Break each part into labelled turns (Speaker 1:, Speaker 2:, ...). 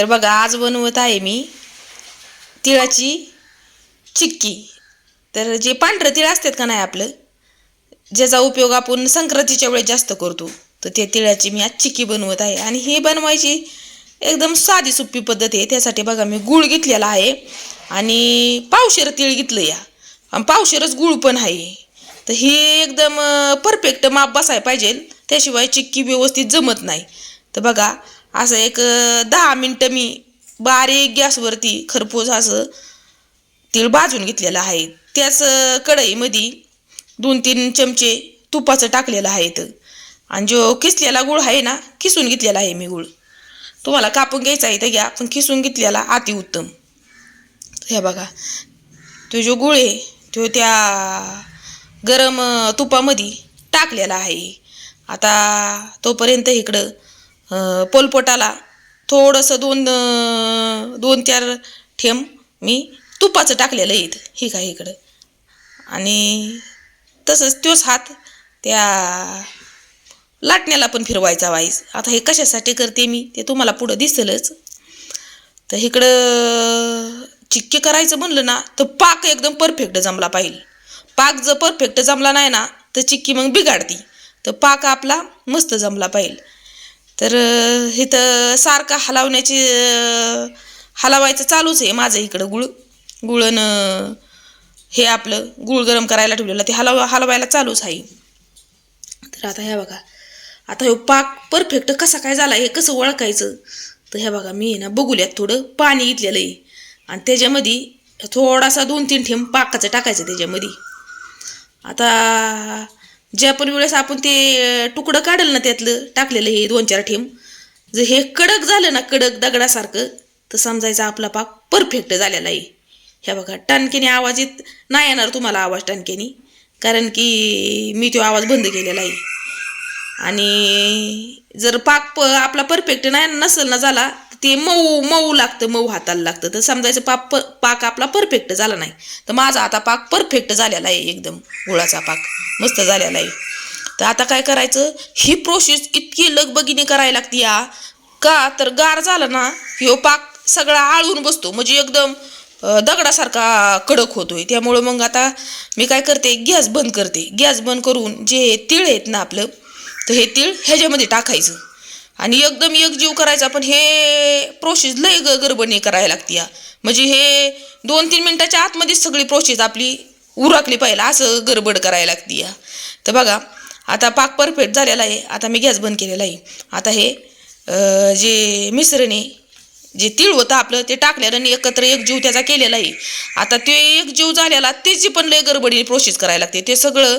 Speaker 1: तर बघा आज बनवत आहे मी तिळाची चिक्की. तर जे पांढरं तिळ असतात का नाही आपलं ज्याचा उपयोग आपण संक्रांतीच्या वेळेस जास्त करतो तर ते तिळाची मी आज चिक्की बनवत आहे. आणि ही बनवायची एकदम साधी सोपी पद्धत आहे. त्यासाठी बघा मी गूळ घेतलेला आहे आणि पावशेर तिळ घेतलं या. आणि पावशेरच गूळ पण आहे. तर हे एकदम परफेक्ट माप बसायला पाहिजे. त्याशिवाय चिक्की व्यवस्थित जमत नाही. तर बघा असं एक दहा मिनटं मी बारीक गॅसवरती खरपूस असं तीळ भाजून घेतलेलं आहे. त्याच कढईमध्ये दोन तीन चमचे तुपाचं टाकलेलं आहे आणि जो किसलेला गुळ आहे ना किसून घेतलेला आहे मी गुळ. तुम्हाला कापून घ्यायचा आहे तर घ्या पण किसून घेतलेला अतिउत्तम हे बघा तो जो गुळ आहे तो त्या गरम तुपामध्ये टाकलेला आहे. आता तोपर्यंत इकडं पोलपोटाला थोडंसं दोन दोन चार थेंब मी तुपाचं टाकलेलं आहे इथं हे काय इकडं. आणि तसंच तोच हात त्या लाटण्याला पण फिरवायचा वाईस. आता हे कशासाठी करते मी ते तुम्हाला पुढं दिसेलच. तर इकडं चिक्की करायचं म्हणलं ना तर पाक एकदम परफेक्ट जमला पाहिजे. पाक जर परफेक्ट जमला नाही ना तर चिक्की मग बिघाडती. तर पाक आपला मस्त जमला पाहिजे. तर इथं सारखा हलवण्याची हलवायचं चालूच आहे माझं इकडं गुळ. गुळण हे आपलं गुळ गरम करायला ठेवलेलं ते हलव हलवायला चालूच आहे. तर आता ह्या बघा आता हे पाक परफेक्ट कसा काय झाला हे कसं ओळखायचं? तर ह्या बघा मी ना बघूल्यात थोडं पाणी घेतलेलं आहे. आणि त्याच्यामध्ये थोडासा दोन तीन ठेंब पाकाचं टाकायचं त्याच्यामध्ये. आता जे आपण वेळेस आपण ते तुकडं काढलं ना त्यातलं टाकलेलं हे दोन चार ठेम जर हे कडक झालं ना कडक दगडासारखं तर समजायचं आपला पाक परफेक्ट झालेला आहे. हे बघा टणकेने आवाज येत नाही येणार तुम्हाला आवाज टणकेने कारण की मी तो आवाज बंद केलेला आहे. आणि जर पाक प आपला परफेक्ट नाही नसेल ना झाला तर ते मऊ मऊ लागतं मऊ हाताला लागतं. तर समजायचं पाक प पाक आपला परफेक्ट झाला नाही. तर माझा आता पाक परफेक्ट झालेला आहे एकदम गुळाचा पाक. मस्त झालेला आहे. तर आता काय करायचं? ही प्रोसेस इतकी लगबगीने करायला लागते या. का? तर गार झालं ना ह्यो पाक सगळा आळून बसतो. म्हणजे एकदम दगडासारखा कडक होतोय. त्यामुळं मग आता मी काय करते? गॅस बंद करते. गॅस बंद करून जे तीळ आहेत ना आपलं तर हे तीळ ह्याच्यामध्ये टाकायचं. आणि एकदम एकजीव करायचा. पण हे प्रोसेस लय ग गरबणी करायला लागते या. म्हणजे हे दोन तीन मिनटाच्या आतमध्येच सगळी प्रोसेस आपली उरकली पाहिजे असं गडबड करायला लागते या. तर बघा आता पाक परफेक्ट झालेला आहे. आता मी गॅस बंद केलेला आहे. आता हे जे मिश्रण आहे जे तीळ होतं आपलं ते टाकलेलं आणि एकत्र एक जीव त्याचा केलेला आहे. आता ते एक जीव झालेला त्याची पण लय गडबडीने प्रोसेस करायला लागते. ते सगळं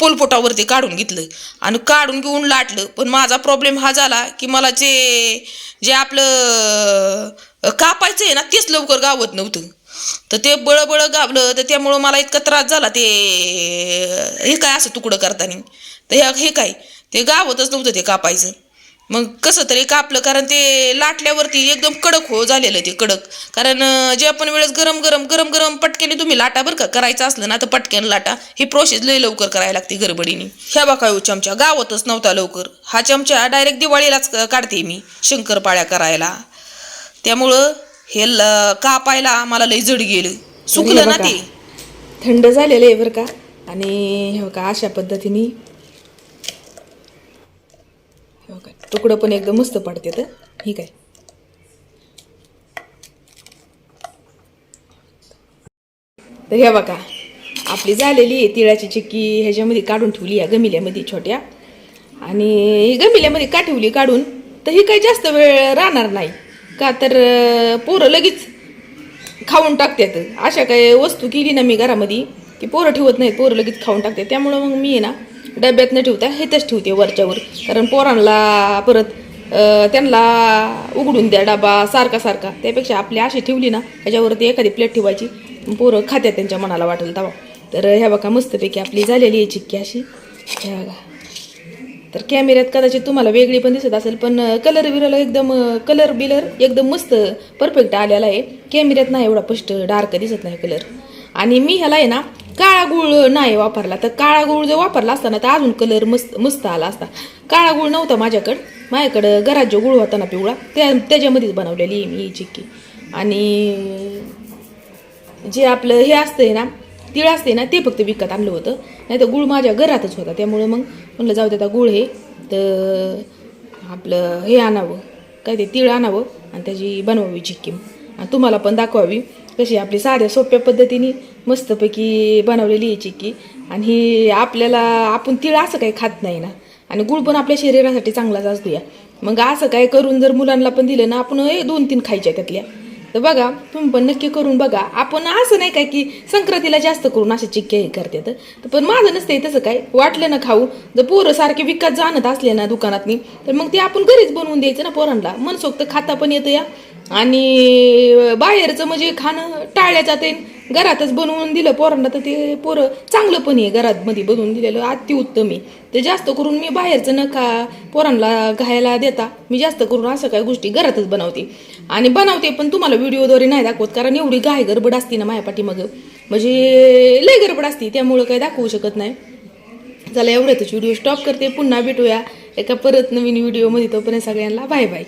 Speaker 1: पोलपोटावरती काढून घेतलं. आणि काढून घेऊन लाटलं. पण माझा प्रॉब्लेम हा झाला की मला जे जे आपलं कापायचं आहे ना तेच लवकर गावत नव्हतं. तर ते बळबळ गावलं. तर त्यामुळं मला इतका त्रास झाला. ते हे काय असं तुकडं करताना? तर हे हे काय? ते गावतच नव्हतं ते कापायचं. मग कसं तरी कापलं कारण ते लाटल्यावरती एकदम कडक हो झालेलं ते कडक. कारण जे आपण वेळेस गरम गरम गरम गरम पटक्याने तुम्ही लाटा बरं का करायचं असलं ना तर पटक्याने लाटा. ही प्रोसेस लय लवकर करायला लागते गडबडीने. ह्या बघा हो चमचा गावतच नव्हता लवकर. हा चमचा डायरेक्ट दिवाळीलाच क- काढते मी शंकरपाळ्या करायला. त्यामुळं हे ल- कापायला मला लय जड गेलं. सुकलं ना. ते.
Speaker 2: थंड झालेलं आहे बरं का. आणि हे बघा अशा पद्धतीने हे बघा तुकडं पण एकदम मस्त पडते तर. ठीक आहे तर हे बघा आपली झालेली आहे तिळाची चिक्की ह्याच्यामध्ये काढून ठेवली या गमिल्यामध्ये छोट्या. आणि ही गमिल्यामध्ये का ठेवली काढून? तर ही काही जास्त वेळ राहणार नाही. का तर पोरं लगेच खाऊन टाकतात. अशा काही वस्तू केली ना मी घरामध्ये की पोरं ठेवत नाहीत पोरं लगेच खाऊन टाकतात. त्यामुळं मग मी आहे ना डब्यात न ठेवता हेच ठेवते वरच्यावर. कारण पोरांना परत त्यांना उघडून द्या डबा सारखा सारखा. त्यापेक्षा आपली अशी ठेवली ना याच्यावरती एखादी प्लेट ठेवायची. पोरं खात्यात त्यांच्या मनाला वाटेल तवा तर ह्या बघा मस्तपैकी आपली झालेली आहे चिक्की अशी. ह्या बघा. तर कॅमेऱ्यात कदाचित तुम्हाला वेगळी पण दिसत असेल पण कलर बिरला एकदम कलर बिलर एकदम मस्त परफेक्ट आलेला आहे. कॅमेऱ्यात नाही एवढा स्पष्ट डार्क दिसत नाही कलर आणि मी ह्याला आहे ना काळा गुळ नाही वापरला तर काळा गुळ जर वापरला असता ना तर अजून कलर मस्त मस्त आला असता. काळा गुळ नव्हता माझ्याकडं. माझ्याकडं घरात जो गुळ होता ना पिवळा त्या त्याच्यामध्येच बनवलेली आहे मी ही चिक्की. आणि जे आपलं हे असतंय ना तिळ असते ना ते फक्त विकत आणलं होतं. नाही तर गुळ माझ्या घरातच होता. त्यामुळं मग म्हणलं जाऊ दे आता गुळ हे तर आपलं हे आणावं. काय ते तिळ आणावं आणि त्याची बनवावी चिक्की. आणि तुम्हाला पण दाखवावी. कशी आपली साध्या सोप्या पद्धतीने मस्तपैकी बनवलेली आहे चिक्की. आणि ही आपल्याला आपण तिळ असं काही खात नाही ना. आणि गुळ पण आपल्या शरीरासाठी चांगलाच असतो या. मग असं काय करून जर मुलांना पण दिलं ना आपण हे दोन तीन खायच्या त्यातल्या. तर बघा तुम्ही पण नक्की करून बघा. आपण असं नाही काय की संक्रांतीला जास्त करून अशा चिक्के हे करतात. तर पण माझं नसते तसं काय. वाटलं ना खाऊ. जर पोरं सारखे विकत जाणत असले ना दुकानातनी तर मग ते आपण घरीच बनवून द्यायचं ना पोरांना. मनसोक्त खाता पण येतं या. आणि बाहेरचं म्हणजे खाणं टाळल्या जाते. घरातच बनवून दिलं पोरांना तर ते पोरं चांगलं पण आहे घरात मध्ये बनवून दिलेलं अतिउत्तम आहे. ते जास्त करून मी बाहेरचं न खा पोरांना घायला देता मी जास्त करून असं काही गोष्टी घरातच बनवते. आणि बनवते पण तुम्हाला व्हिडिओद्वारे नाही दाखवत कारण एवढी गाय गडबड असते ना माझ्या पाठीमागं. म्हणजे लय गडबड असते त्यामुळं काही दाखवू शकत नाही. चला एवढ्यातच व्हिडिओ स्टॉप करते. पुन्हा भेटूया एका परत नवीन व्हिडिओमध्ये. तोपर्यंत सगळ्यांना बाय बाय.